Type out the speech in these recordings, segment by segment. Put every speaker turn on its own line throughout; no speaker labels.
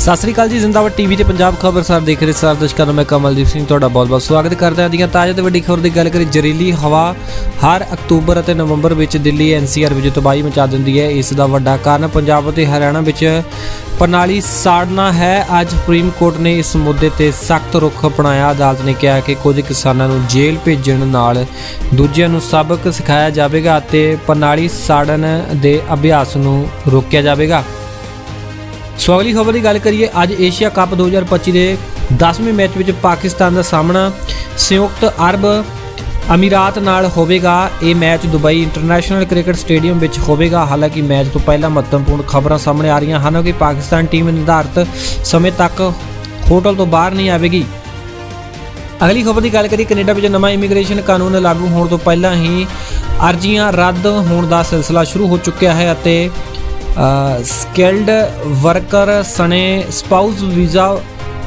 ਸਤਿ ਸ੍ਰੀ ਅਕਾਲ ਜੀ, ਜ਼ਿੰਦਾਬਾਦ ਟੀਵੀ ਤੇ ਪੰਜਾਬ ਖਬਰ ਸਰ ਦੇਖ ਰਹੇ ਸਾਰੇ ਦਰਸ਼ਕਾਂ ਨੂੰ ਮੈਂ ਕਮਲਦੀਪ ਸਿੰਘ ਤੁਹਾਡਾ ਬਹੁਤ-ਬਹੁਤ ਸਵਾਗਤ ਕਰਦਾ ਹਾਂ। ਦੀਆਂ ਤਾਜ਼ਾ ਤੇ ਵੱਡੀ ਖਬਰ ਦੀ ਗੱਲ ਕਰੀ ਜ਼ਹਿਰੀਲੀ ਹਵਾ ਹਰ ਅਕਤੂਬਰ ਅਤੇ ਨਵੰਬਰ ਵਿੱਚ ਦਿੱਲੀ ਐਨਸੀਆਰ ਵਿੱਚ ਤਬਾਹੀ ਮਚਾ ਦਿੰਦੀ ਹੈ। ਇਸ ਦਾ ਵੱਡਾ ਕਾਰਨ ਪੰਜਾਬ ਅਤੇ ਹਰਿਆਣਾ ਵਿੱਚ ਪ੍ਰਣਾਲੀ ਸਾੜਨਾ ਹੈ। ਅੱਜ ਸੁਪਰੀਮ ਕੋਰਟ ਨੇ ਇਸ ਮੁੱਦੇ ਤੇ ਸਖਤ ਰੁਖ ਅਪਣਾਇਆ। ਅਦਾਲਤ ਨੇ ਕਿਹਾ ਕਿ ਕੁਝ ਕਿਸਾਨਾਂ ਨੂੰ ਜੇਲ੍ਹ ਭੇਜਣ ਨਾਲ ਦੂਜਿਆਂ ਨੂੰ ਸਬਕ ਸਿਖਾਇਆ ਜਾਵੇਗਾ ਅਤੇ ਪ੍ਰਣਾਲੀ ਸਾੜਨ ਦੇ ਅਭਿਆਸ ਨੂੰ ਰੋਕਿਆ ਜਾਵੇਗਾ। ਸੋ ਅਗਲੀ ਖਬਰ ਦੀ ਗੱਲ ਕਰੀਏ, ਅੱਜ ਏਸ਼ੀਆ ਕੱਪ 2025 ਦੇ 10ਵੇਂ ਮੈਚ ਵਿੱਚ ਪਾਕਿਸਤਾਨ ਦਾ ਸਾਹਮਣਾ ਸੰਯੁਕਤ ਅਰਬ ਅਮੀਰਾਤ ਨਾਲ ਹੋਵੇਗਾ। ਇਹ match Dubai international cricket stadium ਵਿੱਚ ਹੋਵੇਗਾ। ਹਾਲਾਂਕਿ ਮੈਚ ਤੋਂ ਪਹਿਲਾਂ ਮਹੱਤਵਪੂਰਨ ਖਬਰਾਂ ਸਾਹਮਣੇ ਆ ਰਹੀਆਂ ਹਨ ਕਿ ਪਾਕਿਸਤਾਨ ਟੀਮ ਨਿਰਧਾਰਤ ਸਮੇਂ ਤੱਕ ਹੋਟਲ ਤੋਂ ਬਾਹਰ ਨਹੀਂ ਆਵੇਗੀ। ਅਗਲੀ ਖਬਰ ਦੀ ਗੱਲ ਕਰੀ ਕੈਨੇਡਾ ਵਿੱਚ ਨਵਾਂ ਇਮੀਗ੍ਰੇਸ਼ਨ ਕਾਨੂੰਨ ਲਾਗੂ ਹੋਣ ਤੋਂ ਪਹਿਲਾਂ ਹੀ ਅਰਜ਼ੀਆਂ ਰੱਦ ਹੋਣ ਦਾ ਸਿਲਸਿਲਾ ਸ਼ੁਰੂ ਹੋ ਚੁੱਕਿਆ ਹੈ ਅਤੇ ਸਕਿਲਡ ਵਰਕਰ ਸਣੇ ਸਪਾਊਸ ਵੀਜ਼ਾ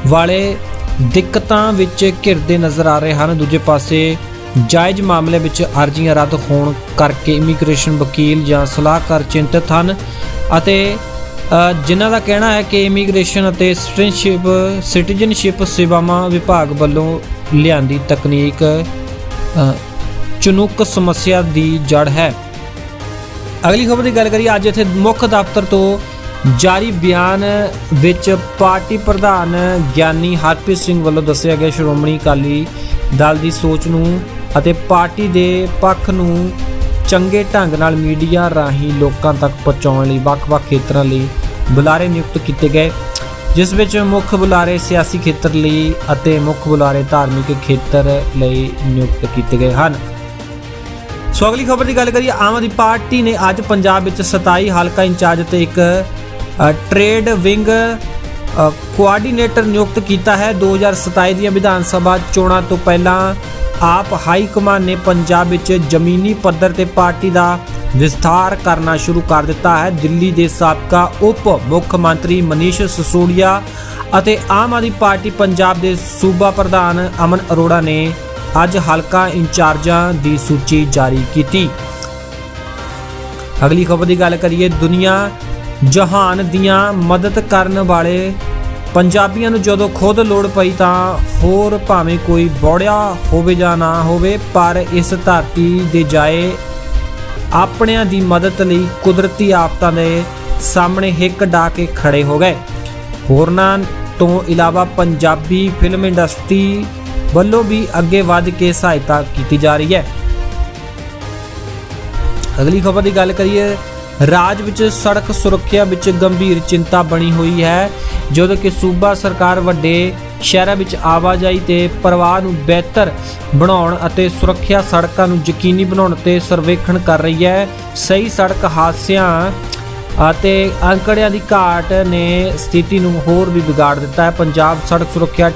ਵਾਲੇ ਦਿੱਕਤਾਂ ਵਿੱਚ ਘਿਰਦੇ ਨਜ਼ਰ ਆ ਰਹੇ ਹਨ। ਦੂਜੇ ਪਾਸੇ ਜਾਇਜ਼ ਮਾਮਲੇ ਵਿੱਚ ਅਰਜ਼ੀਆਂ ਰੱਦ ਹੋਣ ਕਰਕੇ ਇਮੀਗ੍ਰੇਸ਼ਨ ਵਕੀਲ ਜਾਂ ਸਲਾਹਕਾਰ ਚਿੰਤਤ ਹਨ ਅਤੇ ਜਿਨ੍ਹਾਂ ਦਾ ਕਹਿਣਾ ਹੈ ਕਿ ਇਮੀਗ੍ਰੇਸ਼ਨ ਅਤੇ ਸਿਟੀਜ਼ਨਸ਼ਿਪ ਸਿਟੀਜ਼ਨਸ਼ਿਪ ਸੇਵਾਵਾਂ ਵਿਭਾਗ ਵੱਲੋਂ ਲਿਆਂਦੀ ਤਕਨੀਕ ਅ, ਸਮੱਸਿਆ ਦੀ ਜੜ ਹੈ। ਅਗਲੀ ਖਬਰ ਦੀ ਗੱਲ ਕਰੀਏ, ਅੱਜ ਇੱਥੇ ਮੁੱਖ ਦਫ਼ਤਰ ਤੋਂ ਜਾਰੀ ਬਿਆਨ ਵਿੱਚ ਪਾਰਟੀ ਪ੍ਰਧਾਨ ਗਿਆਨੀ ਹਰਪ੍ਰੀਤ ਸਿੰਘ ਵੱਲੋਂ ਦੱਸਿਆ ਗਿਆ, ਸ਼੍ਰੋਮਣੀ ਅਕਾਲੀ ਦਲ ਦੀ ਸੋਚ ਨੂੰ ਅਤੇ ਪਾਰਟੀ ਦੇ ਪੱਖ ਨੂੰ ਚੰਗੇ ਢੰਗ ਨਾਲ ਮੀਡੀਆ ਰਾਹੀਂ ਲੋਕਾਂ ਤੱਕ ਪਹੁੰਚਾਉਣ ਲਈ ਵੱਖ-ਵੱਖ ਖੇਤਰਾਂ ਲਈ ਬੁਲਾਰੇ ਨਿਯੁਕਤ ਕੀਤੇ ਗਏ, ਜਿਸ ਵਿੱਚ ਮੁੱਖ ਬੁਲਾਰੇ ਸਿਆਸੀ ਖੇਤਰ ਲਈ ਅਤੇ ਮੁੱਖ ਬੁਲਾਰੇ ਧਾਰਮਿਕ ਖੇਤਰ ਲਈ ਨਿਯੁਕਤ ਕੀਤੇ ਗਏ ਹਨ। ਸੋ ਅਗਲੀ ਖਬਰ ਦੀ ਗੱਲ ਕਰੀਏ ਆਮ ਆਦਮੀ ਪਾਰਟੀ ਨੇ ਅੱਜ ਪੰਜਾਬ ਵਿੱਚ 27 ਹਲਕਾ ਇੰਚਾਰਜ ਤੇ ਇੱਕ ਅ, ਟ੍ਰੇਡ ਵਿੰਗ ਕੋਆਰਡੀਨੇਟਰ ਨਿਯੁਕਤ ਕੀਤਾ ਹੈ। 2027 ਦੀਆਂ ਵਿਧਾਨ ਸਭਾ ਚੋਣਾਂ ਤੋਂ ਪਹਿਲਾਂ ਆਪ ਹਾਈ ਕਮਾਨ ਨੇ ਪੰਜਾਬ ਵਿੱਚ ਜ਼ਮੀਨੀ ਪੱਧਰ ਤੇ ਪਾਰਟੀ ਦਾ ਵਿਸਥਾਰ ਕਰਨਾ ਸ਼ੁਰੂ ਕਰ ਦਿੱਤਾ ਹੈ। ਦਿੱਲੀ ਦੇ ਸਾਬਕਾ ਉਪ ਮੁੱਖ ਮੰਤਰੀ ਮਨੀਸ਼ ਸਿਸੋੜੀਆ ਅਤੇ ਆਮ ਆਦਮੀ ਪਾਰਟੀ ਪੰਜਾਬ ਦੇ ਸੂਬਾ ਪ੍ਰਧਾਨ ਅਮਨ ਅਰੋੜਾ ਨੇ ਅੱਜ ਹਲਕਾ ਇੰਚਾਰਜਾਂ ਦੀ ਸੂਚੀ ਜਾਰੀ ਕੀਤੀ। ਅਗਲੀ ਖਬਰ ਦੀ ਗੱਲ ਕਰੀਏ, ਦੁਨੀਆ ਜਹਾਨ ਦੀਆਂ ਮਦਦ ਕਰਨ ਵਾਲੇ ਪੰਜਾਬੀਆਂ ਨੂੰ ਜਦੋਂ ਖੁਦ ਲੋੜ ਪਈ ਤਾਂ ਹੋਰ ਭਾਵੇਂ ਕੋਈ ਬੋੜਿਆ ਹੋਵੇ ਜਾਂ ਨਾ ਹੋਵੇ, ਪਰ ਇਸ ਧਰਤੀ ਦੇ ਜਾਏ ਆਪਣਿਆਂ ਦੀ ਮਦਦ ਲਈ ਕੁਦਰਤੀ ਆਫਤਾਂ ਦੇ ਸਾਹਮਣੇ ਹਿੱਕ ਡਾ ਕੇ ਖੜੇ ਹੋ ਗਏ। ਹੋਰਨਾਂ ਤੋਂ ਇਲਾਵਾ ਪੰਜਾਬੀ ਫਿਲਮ ਇੰਡਸਟਰੀ ਵੱਲੋਂ ਵੀ ਅੱਗੇ ਵੱਧ ਕੇ ਸਹਾਇਤਾ ਕੀਤੀ ਜਾ ਰਹੀ ਹੈ। ਅਗਲੀ ਖਬਰ ਦੀ ਗੱਲ ਕਰੀਏ, ਰਾਜ ਵਿੱਚ ਸੜਕ ਸੁਰੱਖਿਆ ਵਿੱਚ ਗੰਭੀਰ ਚਿੰਤਾ ਬਣੀ ਹੋਈ ਹੈ, ਜਦੋਂ ਕਿ ਸੂਬਾ ਸਰਕਾਰ ਵੱਡੇ ਸ਼ਹਿਰਾਂ ਵਿੱਚ ਆਵਾਜਾਈ ਤੇ ਪ੍ਰਵਾਹ ਨੂੰ ਬਿਹਤਰ ਬਣਾਉਣ ਅਤੇ ਸੁਰੱਖਿਆ ਸੜਕਾਂ ਨੂੰ ਯਕੀਨੀ ਬਣਾਉਣ ਤੇ ਸਰਵੇਖਣ ਕਰ ਰਹੀ ਹੈ। ਸਹੀ ਸੜਕ ਹਾਦਸਿਆਂ ਅਤੇ ਅੰਕੜਿਆਂ ਦੀ ਘਾਟ ਨੇ ਸਥਿਤੀ ਨੂੰ ਹੋਰ ਵੀ ਵਿਗਾੜ ਦਿੱਤਾ ਹੈ। ਪੰਜਾਬ ਸੜਕ ਸੁਰੱਖਿਆ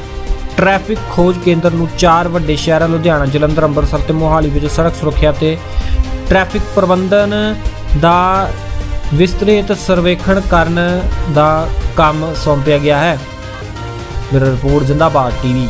ਟ੍ਰੈਫਿਕ ਖੋਜ ਕੇਂਦਰ ਨੂੰ ਚਾਰ ਵੱਡੇ ਸ਼ਹਿਰਾਂ ਲੁਧਿਆਣਾ, ਜਲੰਧਰ, ਅੰਮ੍ਰਿਤਸਰ ਤੇ ਮੋਹਾਲੀ ਵਿੱਚ ਸੜਕ ਸੁਰੱਖਿਆ ਤੇ ਟ੍ਰੈਫਿਕ ਪ੍ਰਬੰਧਨ ਦਾ ਵਿਸਤ੍ਰਿਤ ਸਰਵੇਖਣ ਕਰਨ ਦਾ ਕੰਮ ਸੌਂਪਿਆ ਗਿਆ ਹੈ। ਮੇਰਾ ਰਿਪੋਰਟ, ਜਿੰਦਾਬਾਦ ਟੀਵੀ।